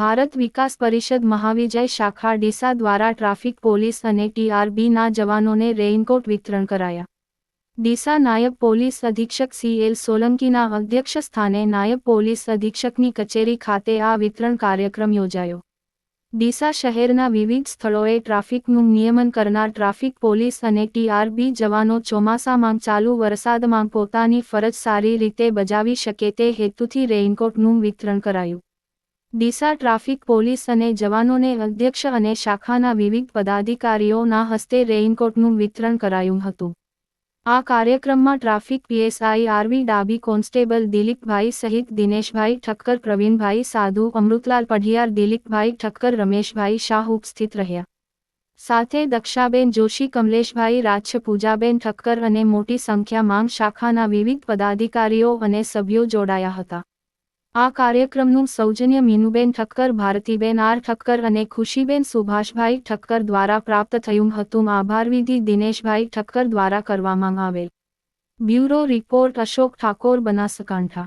ભારત વિકાસ પરિષદ મહાવિજય શાખા ડીસા દ્વારા ટ્રાફિક પોલીસ અને ટીઆરબીના જવાનોને રેઇનકોટ વિતરણ કરાયા. ડીસા નાયબ પોલીસ અધિક્ષક સી એલ સોલંકીના અધ્યક્ષ સ્થાને નાયબ પોલીસ અધિક્ષકની કચેરી ખાતે આ વિતરણ કાર્યક્રમ યોજાયો. ડીસા શહેરના વિવિધ સ્થળોએ ટ્રાફિકનું નિયમન કરનાર ટ્રાફિક પોલીસ અને ટીઆરબી જવાનો ચોમાસામાં ચાલુ વરસાદમાં પોતાની ફરજ સારી રીતે બજાવી શકે તે હેતુથી રેઇનકોટનું વિતરણ કરાયું. ડીસા ટ્રાફિક પોલીસ અને જવાનોને અધ્યક્ષ અને શાખાના વિવિધ પદાધિકારીઓના હસ્તે રેઇનકોટનું વિતરણ કરાયું હતું. આ કાર્યક્રમમાં traffic P S I R V Dabhi constable Dilipbhai સહિત દિનેશભાઈ ઠક્કર, પ્રવીણભાઈ સાધુ, અમૃતલાલ પઢિયાર, દિલીપભાઈ ઠક્કર, રમેશભાઈ શાહ ઉપસ્થિત રહ્યા. સાથે દક્ષાબેન જોશી, કમલેશભાઈ રાછ પૂજાબેન ઠક્કર અને મોટી સંખ્યામાં શાખાના વિવિધ પદાધિકારીઓ અને સભ્યો જોડાયા હતા. આ કાર્યક્રમનું સૌજન્ય મીનુબેન ઠક્કર, ભારતીબેન આર ઠક્કર અને ખુશીબેન સુભાષભાઈ ઠક્કર દ્વારા પ્રાપ્ત થયું હતું. આભારવિધિ દિનેશભાઈ ઠક્કર દ્વારા કરવામાં આવેલ બ્યુરો રિપોર્ટ અશોક ઠાકોર, બનાસકાંઠા.